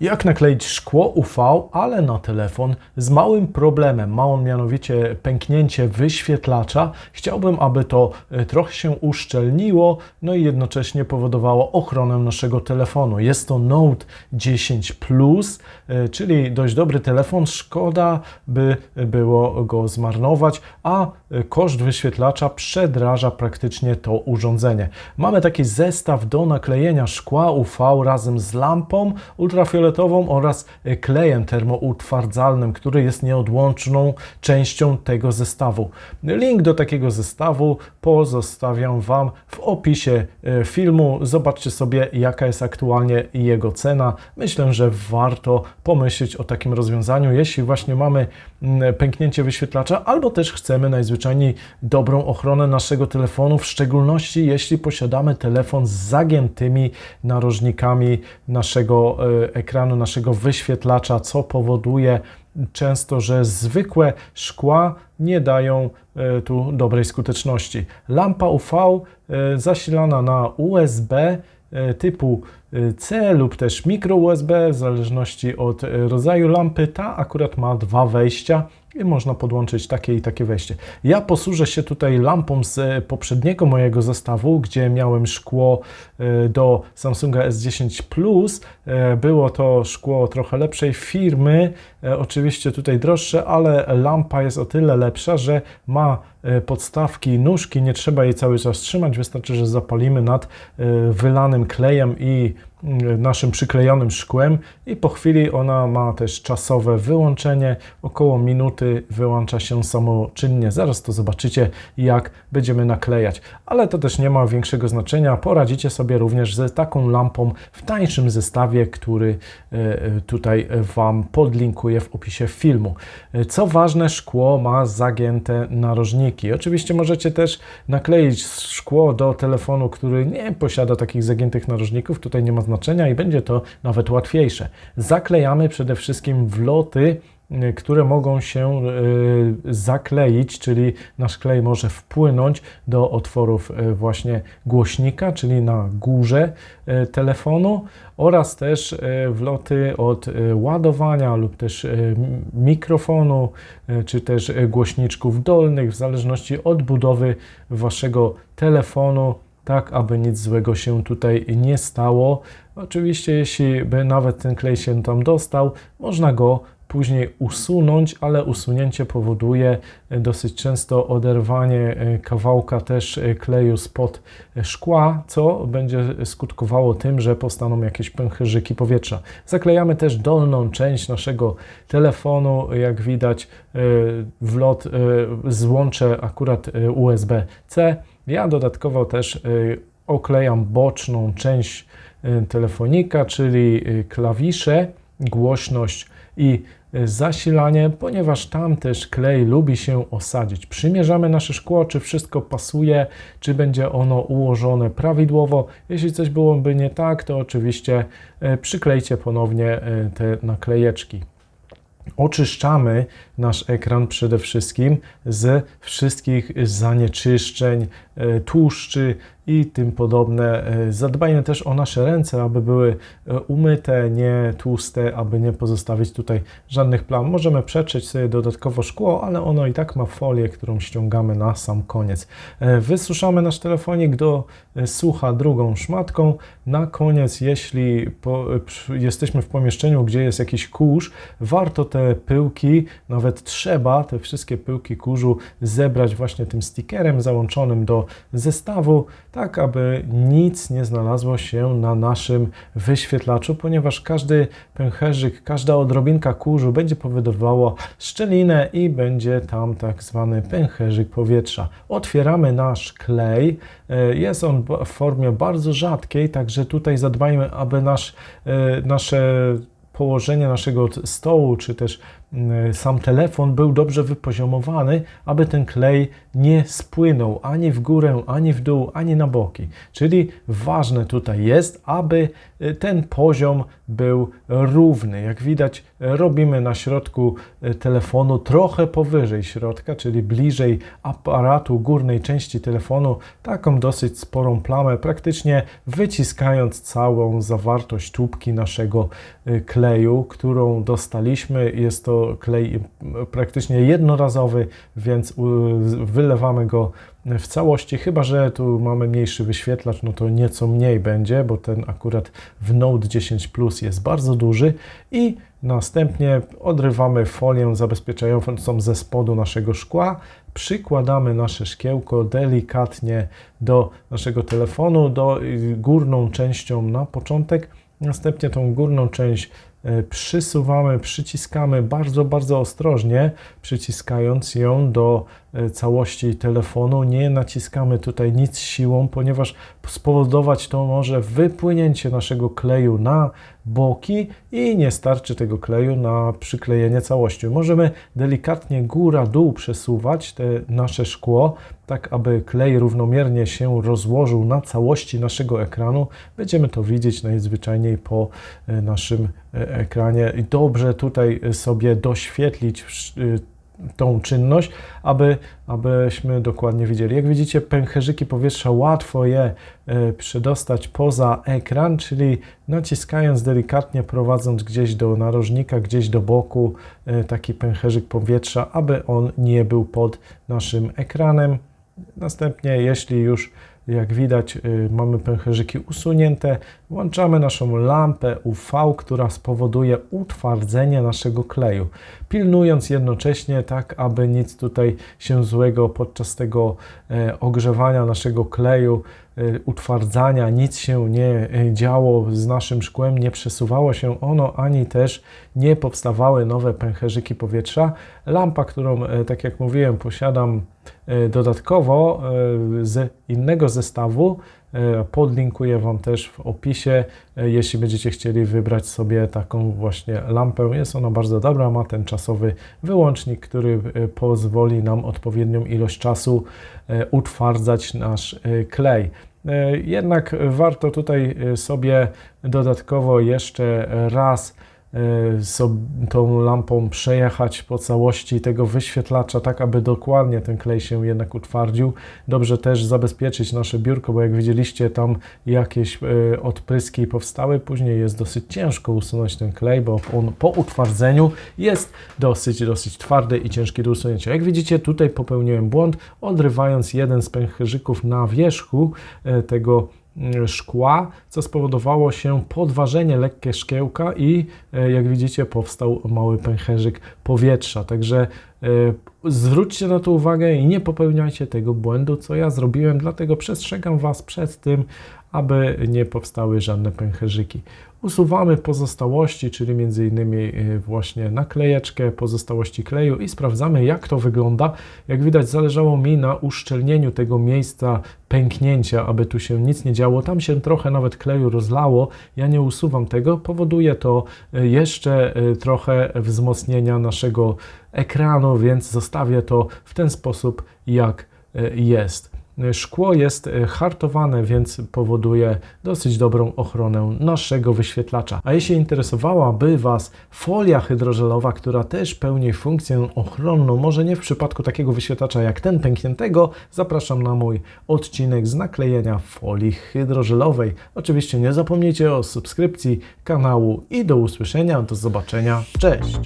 Jak nakleić szkło UV, ale na telefon z małym problemem. Ma on mianowicie pęknięcie wyświetlacza. Chciałbym, aby to e, trochę się uszczelniło, no i jednocześnie powodowało ochronę naszego telefonu. Jest to Note 10 Plus, e, czyli dość dobry telefon. Szkoda by było go zmarnować, a e, koszt wyświetlacza przedraża praktycznie to urządzenie. Mamy taki zestaw do naklejenia szkła UV razem z lampą ultrafioletową oraz klejem termoutwardzalnym, który jest nieodłączną częścią tego zestawu. Link do takiego zestawu pozostawiam Wam w opisie e, filmu. Zobaczcie sobie, jaka jest aktualnie jego cena. Myślę, że warto pomyśleć o takim rozwiązaniu, jeśli właśnie mamy pęknięcie wyświetlacza, albo też chcemy najzwyczajniej dobrą ochronę naszego telefonu, w szczególności jeśli posiadamy telefon z zagiętymi narożnikami naszego e, ekranu, naszego wyświetlacza, co powoduje często, że zwykłe szkła nie dają e, tu dobrej skuteczności. Lampa UV e, zasilana na USB typu C lub też mikro USB, w zależności od rodzaju lampy. Ta akurat ma dwa wejścia i można podłączyć takie i takie wejście. Ja posłużę się tutaj lampą z poprzedniego mojego zestawu, gdzie miałem szkło do Samsunga S10 Plus. Było to szkło trochę lepszej firmy, oczywiście tutaj droższe, ale lampa jest o tyle lepsza, że ma podstawki, nóżki, nie trzeba jej cały czas trzymać, wystarczy, że zapalimy nad wylanym klejem i naszym przyklejonym szkłem i po chwili ona ma też czasowe wyłączenie, około minuty wyłącza się samoczynnie. Zaraz to zobaczycie, jak będziemy naklejać. Ale to też nie ma większego znaczenia. Poradzicie sobie również z taką lampą w tańszym zestawie, który e, tutaj Wam podlinkuję w opisie filmu. Co ważne, szkło ma zagięte narożniki. Oczywiście możecie też nakleić szkło do telefonu, który nie posiada takich zagiętych narożników. Tutaj nie ma znaczenia i będzie to nawet łatwiejsze. Zaklejamy przede wszystkim wloty, y, które mogą się y, zakleić, czyli nasz klej może wpłynąć do otworów y, właśnie głośnika, czyli na górze telefonu oraz też wloty od ładowania lub też mikrofonu, czy też głośniczków dolnych, w zależności od budowy waszego telefonu tak aby nic złego się tutaj nie stało. Oczywiście, jeśli by nawet ten klej się tam dostał, można go później usunąć, ale usunięcie powoduje e, dosyć często oderwanie e, kawałka też e, kleju spod szkła, co będzie skutkowało tym, że powstaną jakieś pęcherzyki powietrza. Zaklejamy też dolną część naszego telefonu, jak widać wlot złącze akurat USB-C. Ja dodatkowo też oklejam boczną część telefonika, czyli klawisze, głośność i zasilanie, ponieważ tam też klej lubi się osadzić. Przymierzamy nasze szkło, czy wszystko pasuje, czy będzie ono ułożone prawidłowo. Jeśli coś byłoby nie tak, to oczywiście przyklejcie ponownie te naklejeczki. Oczyszczamy nasz ekran przede wszystkim z wszystkich zanieczyszczeń, e, tłuszczy i tym podobne. E, zadbajmy też o nasze ręce, aby były e, umyte, nie tłuste, aby nie pozostawić tutaj żadnych plam. Możemy przetrzeć sobie dodatkowo szkło, ale ono i tak ma folię, którą ściągamy na sam koniec. Wysuszamy nasz telefonik do sucha drugą szmatką. Na koniec, jeśli po, jesteśmy w pomieszczeniu, gdzie jest jakiś kurz, warto te pyłki, nawet trzeba te wszystkie pyłki kurzu zebrać właśnie tym stickerem załączonym do zestawu, tak aby nic nie znalazło się na naszym wyświetlaczu, ponieważ każdy pęcherzyk, każda odrobinka kurzu będzie powodowała szczelinę i będzie tam tak zwany pęcherzyk powietrza. Otwieramy nasz klej. E, jest on w formie bardzo rzadkiej, także tutaj zadbajmy, aby nasz, e, nasze położenie naszego stołu, czy też sam telefon był dobrze wypoziomowany, aby ten klej nie spłynął ani w górę, ani w dół, ani na boki. Czyli ważne tutaj jest, aby y, ten poziom był równy. Jak widać, robimy na środku y, telefonu trochę powyżej środka, czyli bliżej aparatu górnej części telefonu, taką dosyć sporą plamę, praktycznie wyciskając całą zawartość tubki naszego y, kleju, którą dostaliśmy. Jest to klej praktycznie jednorazowy, więc wylewamy go w całości, chyba że tu mamy mniejszy wyświetlacz, no to nieco mniej będzie, bo ten akurat w Note 10 Plus jest bardzo duży. I następnie odrywamy folię zabezpieczającą ze spodu naszego szkła, przykładamy nasze szkiełko delikatnie do naszego telefonu, do górną częścią na początek, następnie tą górną część przysuwamy, przyciskamy bardzo, bardzo ostrożnie, przyciskając ją do e, całości telefonu. Nie naciskamy tutaj nic siłą, ponieważ spowodować to może wypłynięcie naszego kleju na boki i nie starczy tego kleju na przyklejenie całości. Możemy delikatnie góra-dół przesuwać te nasze szkło, tak aby klej równomiernie się rozłożył na całości naszego ekranu. Będziemy to widzieć najzwyczajniej po e, naszym ekranie i dobrze tutaj sobie doświetlić tą czynność, aby, abyśmy dokładnie widzieli. Jak widzicie, pęcherzyki powietrza łatwo je e, przedostać poza ekran, czyli naciskając delikatnie, prowadząc gdzieś do narożnika, gdzieś do boku e, taki pęcherzyk powietrza, aby on nie był pod naszym ekranem. Następnie, jeśli już jak widać, y, mamy pęcherzyki usunięte. Włączamy naszą lampę UV, która spowoduje utwardzenie naszego kleju. Pilnując jednocześnie tak, aby nic tutaj się złego podczas tego e, ogrzewania naszego kleju, utwardzania, nic się nie e, działo z naszym szkłem, nie przesuwało się ono, ani też nie powstawały nowe pęcherzyki powietrza. Lampa, którą, tak jak mówiłem, posiadam dodatkowo z innego zestawu, podlinkuję Wam też w opisie, e, jeśli będziecie chcieli wybrać sobie taką właśnie lampę. Jest ona bardzo dobra, ma ten czasowy wyłącznik, który e, pozwoli nam odpowiednią ilość czasu utwardzać nasz klej. Jednak warto tutaj sobie dodatkowo jeszcze raz E, tą lampą przejechać po całości tego wyświetlacza, tak aby dokładnie ten klej się jednak utwardził. Dobrze też zabezpieczyć nasze biurko, bo jak widzieliście tam jakieś e, odpryski powstały, później jest dosyć ciężko usunąć ten klej, bo on po utwardzeniu jest dosyć, dosyć twardy i ciężki do usunięcia. Jak widzicie tutaj popełniłem błąd, odrywając jeden z pęcherzyków na wierzchu e, tego szkła, co spowodowało się podważenie lekkie szkiełka i e, jak widzicie powstał mały pęcherzyk powietrza. Także e, zwróćcie na to uwagę i nie popełniajcie tego błędu, co ja zrobiłem, dlatego przestrzegam Was przed tym, aby nie powstały żadne pęcherzyki. Usuwamy pozostałości, czyli m.in. E, właśnie naklejeczkę, pozostałości kleju i sprawdzamy jak to wygląda. Jak widać zależało mi na uszczelnieniu tego miejsca pęknięcia, aby tu się nic nie działo. Tam się trochę nawet kleju rozlało. Ja nie usuwam tego. Powoduje to e, jeszcze e, trochę wzmocnienia naszego ekranu, więc zostawię to w ten sposób jak jest. Szkło jest e, hartowane, więc powoduje dosyć dobrą ochronę naszego wyświetlacza. A jeśli interesowałaby Was folia hydrożelowa, która też pełni funkcję ochronną, może nie w przypadku takiego wyświetlacza jak ten pękniętego, zapraszam na mój odcinek z naklejenia folii hydrożelowej. Oczywiście nie zapomnijcie o subskrypcji kanału i do usłyszenia, do zobaczenia. Cześć!